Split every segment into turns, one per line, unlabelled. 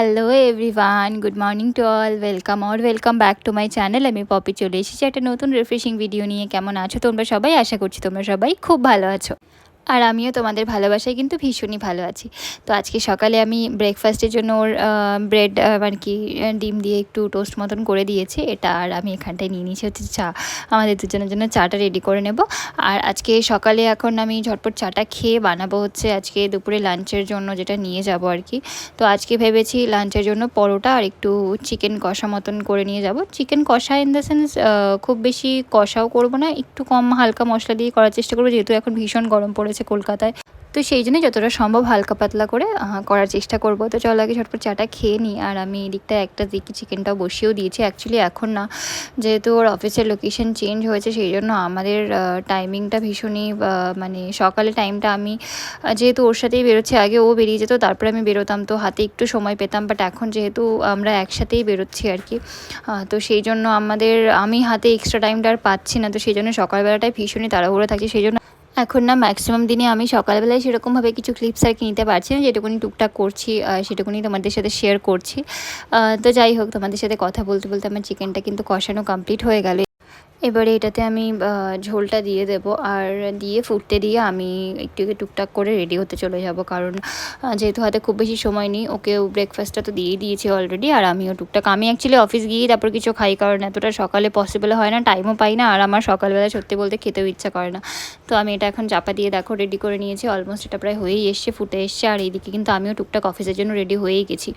Hello everyone good morning to all welcome or welcome back to my channel আমি পপি চলে এসেছি। একটা নতুন রিফ্রেশিং ভিডিও নিয়ে। কেমন আছো তোমরা সবাই? আশা করছি তোমরা সবাই খুব ভালো আছো। আর আমিও তোমাদের ভালোবাসায় কিন্তু ভীষণই ভালো আছি। তো আজকে সকালে আমি ব্রেকফাস্টের জন্য ওর ব্রেড আর কি ডিম দিয়ে একটু টোস্ট মতন করে দিয়েছি। এটা আর আমি এখানটায় নিয়ে নিয়েছি হচ্ছে চা। আমাদের দুজনের জন্য চাটা রেডি করে নেব। আর আজকে সকালে এখন আমি ঝটপট চাটা খেয়ে বানাবো হচ্ছে আজকে দুপুরে লাঞ্চের জন্য যেটা নিয়ে যাব আর কি। তো আজকে ভেবেছি লাঞ্চের জন্য পরোটা আর একটু চিকেন কষা মতন করে নিয়ে যাব। চিকেন কষা ইন দ্য সেন্স খুব বেশি কষাও করব না। একটু কম হালকা মশলা দিয়ে করার চেষ্টা করব, যেহেতু এখন ভীষণ গরম পড়েছে। কলকাতায়। তো সেই জন্যই যতটা সম্ভব হালকা পাতলা করে করার চেষ্টা করব। তো চল আগে ঝটপট চাটা খেয়ে নিই। আর আমি এদিকটা একটা দিকে চিকেনটাও বসিয়েও দিয়েছি। অ্যাকচুয়ালি এখন না, যেহেতু ওর অফিসের লোকেশন চেঞ্জ হয়েছে, সেই জন্য আমাদের টাইমিংটা ভীষণই মানে সকালে টাইমটা আমি যেহেতু ওর সাথেই বেরোচ্ছি, আগে ও বেরিয়ে যেত, তারপরে আমি বেরোতাম। তো হাতে একটু সময় পেতাম বাট এখন যেহেতু আমরা একসাথেই বেরোচ্ছি আর কি তো সেই জন্য আমাদের, আমি হাতে এক্সট্রা টাইমটা আর পাচ্ছি না। তো সেই জন্য সকালবেলাটায় ভীষণই তাড়াহুড়ো থাকছে। সেই জন্য এখন না ম্যাক্সিমাম দিনে আমি সকালবেলায় সেরকমভাবে কিছু ক্লিপস আর কি নিতে পারছি না। যেটুকুনি টুকটাক করছি সেটুকুনি তোমাদের সাথে শেয়ার করছি। তো যাই হোক, তোমাদের সাথে কথা বলতে বলতে আমার চিকেনটা কিন্তু কষানো কমপ্লিট হয়ে গেল। এবারে এটাতে আমি ঝোলটা দিয়ে দেব আর দিয়ে ফুটতে দিয়ে আমি একটু টুকটাক করে রেডি হতে চলে যাব। কারণ যেহেতু হাতে খুব বেশি সময় নেই ওকেও ব্রেকফাস্টটা তো দিয়েই দিয়েছি অলরেডি আর আমিও টুকটাক। আমি অ্যাকচুয়ালি অফিস গিয়েই তারপর কিছু খাই, কারণ এতটা সকালে পসিবল হয় না টাইমও পাই না আর আমার সকালবেলা সত্যি বলতে খেতেও ইচ্ছা করে না। তো আমি এটা এখন চাপা দিয়ে দেখো রেডি করে নিয়েছি অলমোস্ট এটা প্রায় হয়েই এসছে, ফুটে এসছে আর এইদিকে কিন্তু আমিও টুকটাক অফিসের জন্য রেডি হয়েই গেছি।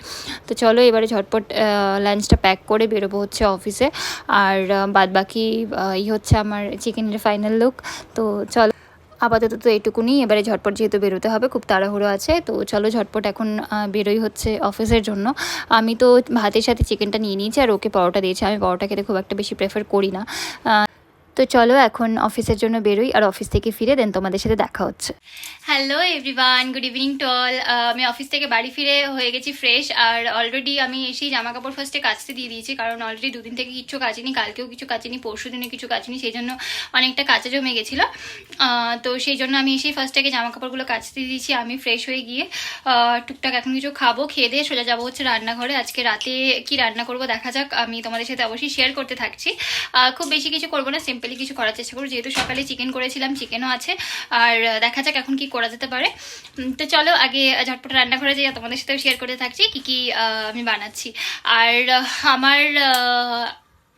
তো চলো এবারে ঝটপট লাঞ্চটা প্যাক করে বেরোবো হচ্ছে অফিসে আর বাদ বাকি এই হচ্ছে আমার চিকেনের ফাইনাল লুক তো চলো, আপাতত তো এটুকুনি। এবারে ঝটপট যেহেতু বেরোতে হবে, খুব তাড়াহুড়ো আছে, তো চলো ঝটপট এখন বেরোই হচ্ছে অফিসের জন্য। আমি তো ভাতের সাথে চিকেনটা নিয়ে নিয়েছি, আর ওকে পরোটা দিয়েছি। আমি পরোটা খেতে খুব একটা বেশি প্রেফার করি না। তো চলো এখন অফিসের জন্য বেরোই আর অফিস থেকে ফিরে দেন তোমাদের সাথে দেখা হচ্ছে। Hello everyone good evening to all আমি অফিস থেকে বাড়ি ফিরে হয়ে গেছি ফ্রেশ আর অলরেডি আমি এসেই জামা কাপড় ফার্স্টে কাচতে দিয়ে দিয়েছি কারণ অলরেডি দুদিন থেকে কিছু কাচিনি, কালকেও কিছু কাচিনি পরশু দিনে কিছু কাচিনি, সেই জন্য অনেকটা কাঁচা জমে গেছিল। তো সেই জন্য আমি এসেই ফার্স্ট থেকে জামা কাপড়গুলো কাচতে দিয়েছি, আমি ফ্রেশ হয়ে গিয়ে টুকটাক এখন কিছু খাব, খেয়ে দিয়ে সোজা যাব হচ্ছে রান্নাঘরে। আজকে রাতে কি রান্না করব দেখা যাক, আমি তোমাদের সাথে অবশ্যই শেয়ার করতে থাকছি। খুব বেশি কিছু করব না কিছু করার চেষ্টা করব। যেহেতু সকালে চিকেন করেছিলাম চিকেনও আছে। আর দেখা যাক এখন কি করা যেতে পারে। তো চলো, আগে ঝটপট রান্নাঘরে যাই। তোমাদের সাথেও শেয়ার করতে থাকছি কি কি আমি বানাচ্ছি। আর আমার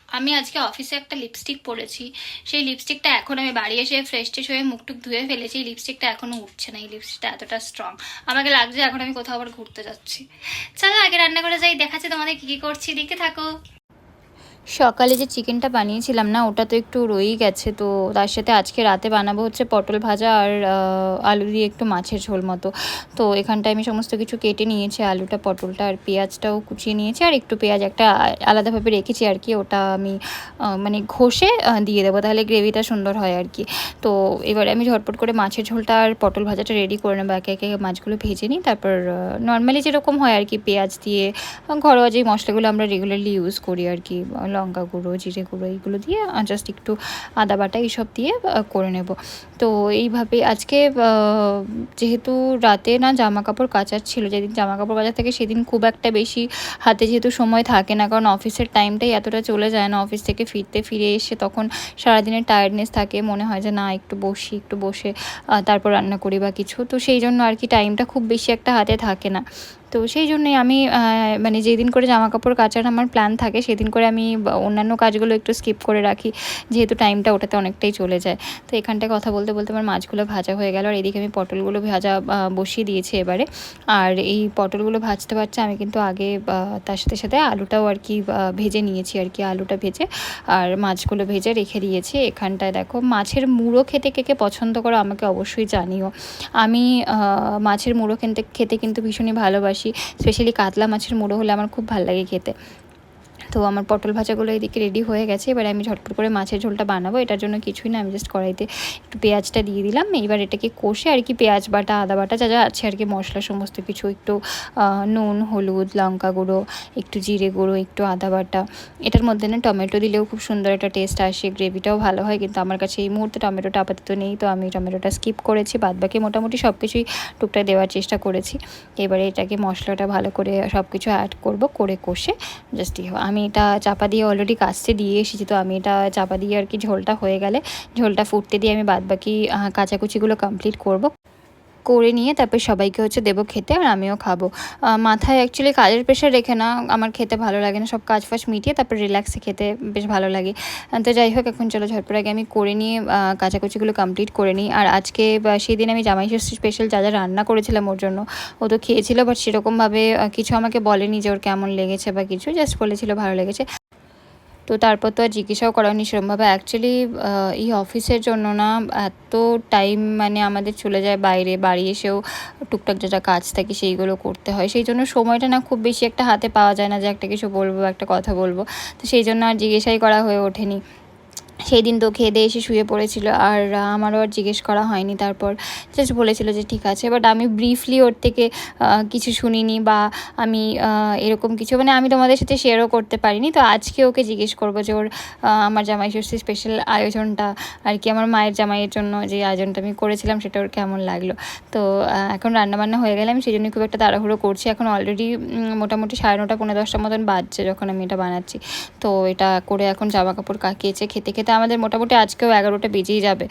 আমি আজকে অফিসে একটা লিপস্টিক পরেছি। সেই লিপস্টিকটা এখন আমি বাড়ি এসে ফ্রেশ ট্রেশ হয়ে মুখটুক ধুয়ে ফেলেছি। এই লিপস্টিকটা এখনও উঠছে না। এই লিপস্টিকটা এতটা স্ট্রং আমাকে লাগছে এখন আমি কোথাও আবার ঘুরতে যাচ্ছি। চলো, আগে রান্না করে যাই। দেখাচ্ছে তোমাদের কী কী করছি। দেখতে থাকো। সকালে যে চিকেনটা বানিয়েছিলাম না, ওটা তো একটু রয়েই গেছে, তো তার সাথে আজকে রাতে বানাবো হচ্ছে পটল ভাজা আর আলু দিয়ে একটু মাছের ঝোল মতো। তো এখানটায় আমি সমস্ত কিছু কেটে নিয়েছি, আলুটা, পটলটা আর পেঁয়াজটাও কুচিয়ে নিয়েছি, আর একটু পেঁয়াজ একটা আলাদাভাবে রেখেছি আর কি, ওটা আমি মানে ঘষে দিয়ে দেবো, তাহলে গ্রেভিটা সুন্দর হয় আর কি। তো এবারে আমি ঝটপট করে মাছের ঝোলটা আর পটল ভাজাটা রেডি করে নেব, একে একে মাছগুলো ভেজে নিই, তারপর নর্মালি যেরকম হয় আর কি, পেঁয়াজ দিয়ে, ঘরোয়া যে মশলাগুলো আমরা রেগুলারলি ইউজ করি আর কি লঙ্কা গুঁড়ো, জিরে গুঁড়ো এইগুলো দিয়ে জাস্ট একটু আদা বাটা এইসব দিয়ে করে নেব। তো এইভাবে আজকে যেহেতু রাতে না জামা কাপড় কাচার ছিল, যেদিন জামা কাপড় কাচার থাকে সেদিন খুব একটা বেশি হাতে যেহেতু সময় থাকে না, কারণ অফিসের টাইমটাই এতটা চলে যায় না, অফিস থেকে ফিরতে ফিরে এসে তখন সারাদিনের টায়ার্ডনেস থাকে, মনে হয় যে না, একটু বসি, একটু বসে তারপর রান্না করি বা কিছু। তো সেই জন্য আর কি টাইমটা খুব বেশি একটা হাতে থাকে না। তো সেই জন্যই আমি মানে যেদিন করে জামা কাপড় কাচার আমার প্ল্যান থাকে, সেদিন করে আমি অন্যান্য কাজগুলো একটু স্কিপ করে রাখি, যেহেতু টাইমটা ওটাতে অনেকটাই চলে যায়। তো এখানটায় কথা বলতে বলতে আমার মাছগুলো ভাজা হয়ে গেল, আর এদিকে আমি পটলগুলো ভাজা বসিয়ে দিয়েছি এবারে। আর এই পটলগুলো ভাজতে পারছে আমি কিন্তু আগে তার সাথে সাথে আলুটাও আর কি ভেজে নিয়েছি আর কি, আলুটা ভেজে। আর মাছগুলো ভেজে রেখে দিয়েছি। এখানটায় দেখো, মাছের মুড়ো খেতে কে কে পছন্দ করো আমাকে অবশ্যই জানিও। আমি মাছের মুড়ো খেতে খেতে কিন্তু ভীষণই ভালোবাসি। স্পেশালি কাতলা মাছের মুড়ো হলে আমার খুব ভালো লাগে খেতে। তো আমার পটল ভাজাগুলো এদিকে রেডি হয়ে গেছে। এবার আমি ঝটপট করে মাছের ঝোলটা বানাবো। এটার জন্য কিছুই না, আমি জাস্ট কড়াইতে একটু পেঁয়াজটা দিয়ে দিলাম। এবার এটাকে কষে আর কি পেঁয়াজ বাটা, আদা বাটা, যা যা আছে আর কি, মশলা সমস্ত কিছু, একটু নুন, হলুদ, লঙ্কা গুঁড়ো, একটু জিরে গুঁড়ো, একটু আদা বাটা। এটার মধ্যে না টমেটো দিলেও খুব সুন্দর একটা টেস্ট আসে গ্রেভিটাও ভালো হয়। কিন্তু আমার কাছে এই মুহূর্তে টমেটোটা আপাতত নেই, তো আমি টমেটোটা স্কিপ করেছি। বাদ বাকি মোটামুটি সব কিছুই টুকটাক দেওয়ার চেষ্টা করেছি। এবারে এটাকে মশলাটা ভালো করে সব কিছু অ্যাড করব, করে কষে জাস্ট আমি এটা চাপা দিয়ে অলরেডি কাস্তে দিয়ে এসেছি, তো আমি এটা চাপা দিয়ে আর কি ঝোলটা হয়ে গেলে, ঝোলটা ফুটতে দিয়ে আমি বাদবাকি কাঁচাকুচিগুলো কমপ্লিট করব। করে নিয়ে তারপর সবাইকে হচ্ছে দেবো খেতে আর আমিও খাব। মাথায় অ্যাকচুয়ালি কাজের প্রেশার রেখে না, আমার খেতে ভালো লাগে না, সব কাজ ফাজ মিটিয়ে তারপর রিল্যাক্সে খেতে বেশ ভালো লাগে। তো যাই হোক, এখন চলো ঝটপট আগে আমি করে নিয়ে কাচাকুচিগুলো কমপ্লিট করে নিই। আর আজকে, বা সেই দিন আমি জামাই ষষ্ঠী স্পেশাল যা যা রান্না করেছিলাম ওর জন্য, ও তো খেয়েছিল বাট সেরকমভাবে কিছু আমাকে বলেনি যে ওর কেমন লেগেছে বা কিছু জাস্ট বলেছিল ভালো লেগেছে। তো তারপর তো আর জিজ্ঞাসাও করা সেরকমভাবে অ্যাকচুয়ালি এই অফিসের জন্য না এত টাইম মানে আমাদের চলে যায় বাইরে, বাড়ি এসেও টুকটাক যা যা কাজ থাকে সেইগুলো করতে হয়। সেই জন্য সময়টা না খুব বেশি একটা হাতে পাওয়া যায় না যে একটা কিছু বলব একটা কথা বলব। তো সেই জন্য আর জিজ্ঞাসাই করা হয়ে ওঠেনি। সেই দিন তো খেয়ে দিয়ে এসে শুয়ে পড়েছিল আর আমারও আর জিজ্ঞেস করা হয়নি। তারপর জাস্ট বলেছিল যে ঠিক আছে বাট আমি ব্রিফলি ওর থেকে কিছু শুনিনি বা আমি এরকম কিছু মানে আমি তোমাদের সাথে শেয়ারও করতে পারিনি। তো আজকে ওকে জিজ্ঞেস করব যে ওর আমার জামাই ষষ্ঠী স্পেশাল আয়োজনটা আর কি, আমার মায়ের জামাইয়ের জন্য যে আয়োজনটা আমি করেছিলাম সেটা ওর কেমন লাগল। তো এখন রান্নাবান্না হয়ে গেলে আমি সেই জন্য খুব একটা তাড়াহুড়ো করছি। এখন অলরেডি মোটামুটি সাড়ে নটা পনেরো দশটার মতন বাজছে যখন আমি এটা বানাচ্ছি। তো এটা করে এখন জামা কাপড় কাকিয়েছে কেচে খেতে খেতে আমাদের মোটামুটি আজকেও এগারোটা বেজেই যাবে।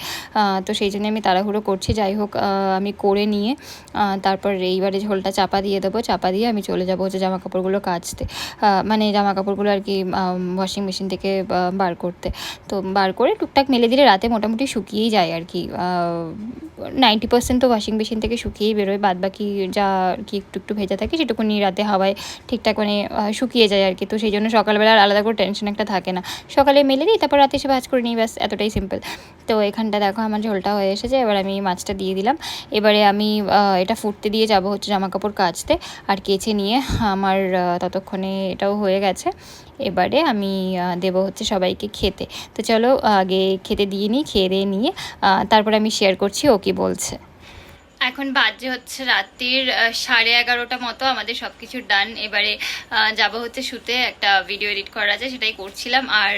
তো সেই জন্য আমি তাড়াহুড়ো করছি। যাই হোক আমি করে নিয়ে তারপর এইবারে ঝোলটা চাপা দিয়ে দেবো। চাপা দিয়ে আমি চলে যাব হচ্ছে জামা কাপড়গুলো কাচতে মানে জামা কাপড়গুলো আর কি ওয়াশিং মেশিন থেকে বার করতে। তো বার করে টুকটাক মেলে দিলে রাতে মোটামুটি শুকিয়েই যায় আর কি। নাইনটি পার্সেন্ট তো ওয়াশিং মেশিন থেকে শুকিয়েই বেরোয়। বাদ বাকি যা আর কি একটু একটু ভেজা থাকে সেটুকুনি রাতে হাওয়ায় ঠিকঠাক মানে শুকিয়ে যায় আর কি। তো সেই জন্য সকালবেলা আলাদা করে টেনশন একটা থাকে না। সকালে মেলে দিই, তারপর রাতে এসে ভাজ করে নিই ব্যাস এতটাই সিম্পল তো এখানটা দেখো আমার ঝোলটা হয়ে এসেছে, এবার আমি মাছটা দিয়ে দিলাম। এবারে আমি এটা ফুটতে দিয়ে যাব হচ্ছে জামা কাপড় কাচতে আর কেচে নিয়ে আমার ততক্ষণে এটাও হয়ে গেছে। এবারে আমি দেব হচ্ছে সবাইকে খেতে। তো চলো আগে খেতে দিয়ে নিই, খেয়ে নিয়ে তারপরে আমি শেয়ার করছি ও কি বলছে। এখন বাজে হচ্ছে রাত্রির সাড়ে এগারোটা মতো আমাদের সব কিছু ডান এবারে যাব হচ্ছে শুতে একটা ভিডিও এডিট করা আছে সেটাই করছিলাম। আর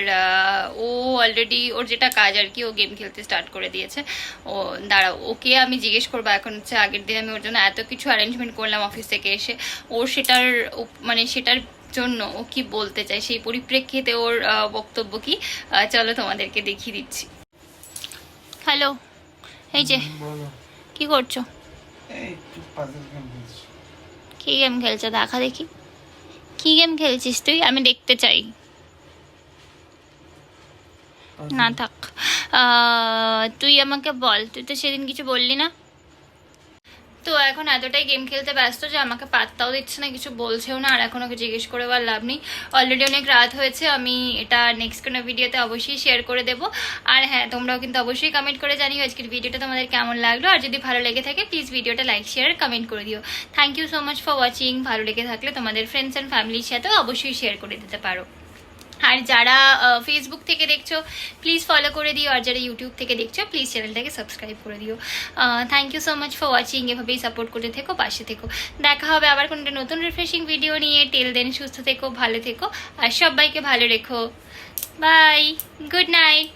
ও অলরেডি ওর যেটা কাজ আর কি ও গেম খেলতে স্টার্ট করে দিয়েছে। ও দাঁড়াও ওকে আমি জিজ্ঞেস করব এখন হচ্ছে আগের দিন আমি ওর জন্য এত কিছু অ্যারেঞ্জমেন্ট করলাম অফিস থেকে এসে। ওর সেটার মানে সেটার জন্য ও কি বলতে চায় সেই পরিপ্রেক্ষিতে ওর বক্তব্য কি? চলো তোমাদেরকে দেখিয়ে দিচ্ছি। হ্যালো এই যে কি করছ? কি গেম খেলছে? দেখা দেখি। কি গেম খেলছিস তুই? আমি দেখতে চাই। না থাক। আহ, তুই আমাকে বল। তুই তো সেদিন কিছু বললি না। তো এখন এতটাই গেম খেলতে ব্যস্ত যে আমাকে পাত্তাও দিচ্ছে না, কিছু বলছেও না, আর এখন ওকে জিজ্ঞেস করে আর লাভ নেই। অলরেডি অনেক রাত হয়েছে, আমি এটা নেক্সট কোনো ভিডিওতে অবশ্যই শেয়ার করে দেবো। আর হ্যাঁ তোমরাও কিন্তু অবশ্যই কমেন্ট করে জানিও আজকের ভিডিওটা তোমাদের কেমন লাগল। আর যদি ভালো লেগে থাকে প্লিজ ভিডিওটা লাইক শেয়ার কমেন্ট করে দিও। Thank you so much for watching ভালো লেগে থাকলে তোমাদের ফ্রেন্ডস অ্যান্ড ফ্যামিলির সাথেও অবশ্যই শেয়ার করে দিতে পারো। আর যারা ফেসবুক থেকে দেখছ প্লিজ ফলো করে দিও, আর যারা ইউটিউব থেকে দেখছ প্লিজ চ্যানেলটাকে সাবস্ক্রাইব করে দিও। Thank you so much for watching এভাবেই সাপোর্ট করতে থেকো, পাশে থেকো। দেখা হবে আবার কোনো নতুন রিফ্রেশিং ভিডিও নিয়ে। টেল দেন সুস্থ থেকো, ভালো থেকো, আর সবাইকে ভালো রেখো। Bye good night